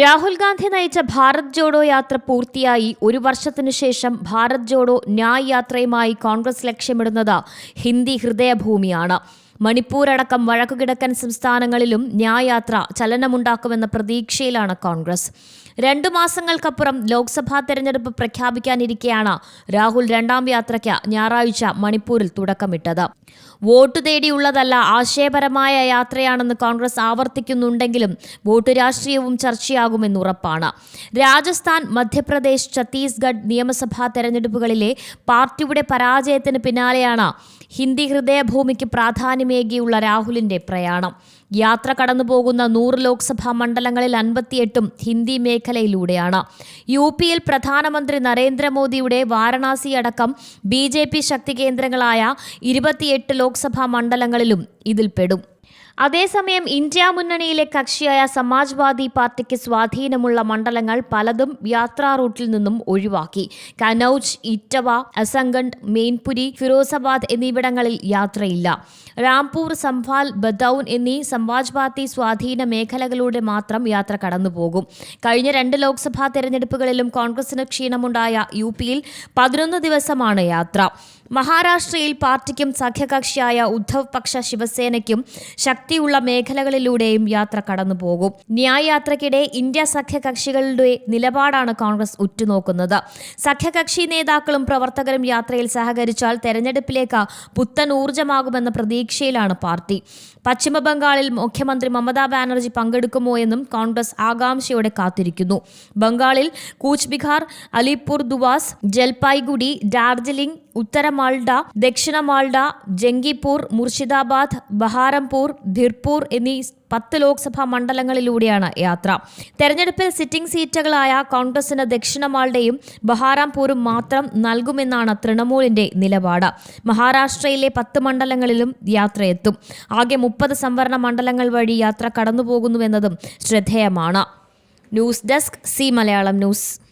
രാഹുൽ ഗാന്ധി നയിച്ച ഭാരത് ജോഡോ യാത്ര പൂർത്തിയായി. ഒരു വർഷത്തിനു ശേഷം ഭാരത് ജോഡോ ന്യായ് യാത്രയുമായി കോൺഗ്രസ് ലക്ഷ്യമിടുന്നത് ഹിന്ദി ഹൃദയഭൂമിയാണ്. മണിപ്പൂർ അടക്കം വഴക്കുകിടക്കൻ സംസ്ഥാനങ്ങളിലും ന്യായ് യാത്ര ചലനമുണ്ടാക്കുമെന്ന പ്രതീക്ഷയിലാണ് കോൺഗ്രസ്. രണ്ടു മാസങ്ങൾക്കപ്പുറം ലോക്സഭാ തെരഞ്ഞെടുപ്പ് പ്രഖ്യാപിക്കാനിരിക്കെയാണ് രാഹുൽ രണ്ടാം യാത്രയ്ക്ക് ഞായറാഴ്ച മണിപ്പൂരിൽ തുടക്കമിട്ടത്. വോട്ട് തേടിയുള്ളതല്ല ആശയപരമായ യാത്രയാണെന്ന് കോൺഗ്രസ് ആവർത്തിക്കുന്നുണ്ടെങ്കിലും വോട്ട് രാഷ്ട്രീയവും ചർച്ചയാകുമെന്ന് ഉറപ്പാണ്. രാജസ്ഥാൻ മധ്യപ്രദേശ് ഛത്തീസ്ഗഡ് നിയമസഭാ തെരഞ്ഞെടുപ്പുകളിലെ പാർട്ടിയുടെ പരാജയത്തിന് പിന്നാലെയാണ് ഹിന്ദി ഹൃദയഭൂമിക്ക് പ്രാധാന്യമേകിയുള്ള രാഹുലിന്റെ പ്രയാണം. യാത്ര കടന്നുപോകുന്ന നൂറ് ലോക്സഭാ മണ്ഡലങ്ങളിൽ അൻപത്തിയെട്ടും ഹിന്ദി മേഖലയിലൂടെയാണ്. യു പിയിൽ പ്രധാനമന്ത്രി നരേന്ദ്രമോദിയുടെ വാരണാസി അടക്കം ബി ജെ പി ശക്തി കേന്ദ്രങ്ങളായ ഇരുപത്തിയെട്ട് ലോക്സഭാ മണ്ഡലങ്ങളിലും ഇതിൽപ്പെടും. അതേസമയം ഇന്ത്യ മുന്നണിയിലെ കക്ഷിയായ സമാജ്വാദി പാർട്ടിക്ക് സ്വാധീനമുള്ള മണ്ഡലങ്ങൾ പലതും യാത്രാ റൂട്ടിൽ നിന്നും ഒഴിവാക്കി. കനൌജ് ഇറ്റവ അസംഗഡ് മെയിൻപുരി ഫിറോസാബാദ് എന്നിവിടങ്ങളിൽ യാത്രയില്ല. രാംപൂർ സംഭാൽ ബദൌൻ എന്നീ സമാജ്വാദി സ്വാധീന മേഖലകളിലൂടെ മാത്രം യാത്ര കടന്നുപോകും. കഴിഞ്ഞ രണ്ട് ലോക്സഭാ തെരഞ്ഞെടുപ്പുകളിലും കോൺഗ്രസിന് ക്ഷീണമുണ്ടായ യു പിയിൽ പതിനൊന്ന് ദിവസമാണ് യാത്ര. മഹാരാഷ്ട്രയിൽ പാർട്ടിക്കും സഖ്യകക്ഷിയായ ഉദ്ധവ് പക്ഷ ശിവസേനയ്ക്കും ശക്തിയുള്ള മേഖലകളിലൂടെയും യാത്ര കടന്നുപോകും. ന്യായയാത്രയ്ക്കിടെ ഇന്ത്യ സഖ്യകക്ഷികളുടെ നിലപാടാണ് കോൺഗ്രസ് ഉറ്റുനോക്കുന്നത്. സഖ്യകക്ഷി നേതാക്കളും പ്രവർത്തകരും യാത്രയിൽ സഹകരിച്ചാൽ തെരഞ്ഞെടുപ്പിലേക്ക് പുത്തൻ ഊർജമാകുമെന്ന പ്രതീക്ഷയിലാണ് പാർട്ടി. പശ്ചിമബംഗാളിൽ മുഖ്യമന്ത്രി മമതാ ബാനർജി പങ്കെടുക്കുമോ എന്നും കോൺഗ്രസ് ആകാംക്ഷയോടെ കാത്തിരിക്കുന്നു. ബംഗാളിൽ കൂച്ച് ബിഹാർ അലിപൂർ ദുവാസ് ജൽപായ്ഗുഡി ഡാർജിലിംഗ് ഉത്തര മാൾഡ ദക്ഷിണ മാൾഡ ജംഗിപൂർ മുർഷിദാബാദ് ബഹാരംപൂർ ധിർപൂർ എന്നീ പത്ത് ലോക്സഭാ മണ്ഡലങ്ങളിലൂടെയാണ് യാത്ര. തെരഞ്ഞെടുപ്പിൽ സിറ്റിംഗ് സീറ്റുകളായ കോൺഗ്രസിന് ദക്ഷിണ മാൾഡയും ബഹാറാംപൂരും മാത്രം നൽകുമെന്നാണ് തൃണമൂലിന്റെ നിലപാട്. മഹാരാഷ്ട്രയിലെ പത്ത് മണ്ഡലങ്ങളിലും യാത്രയെത്തും. ആകെ മുപ്പത് സംവരണ മണ്ഡലങ്ങൾ വഴി യാത്ര കടന്നുപോകുന്നുവെന്നതും ശ്രദ്ധേയമാണ്. News desk C Malayalam news.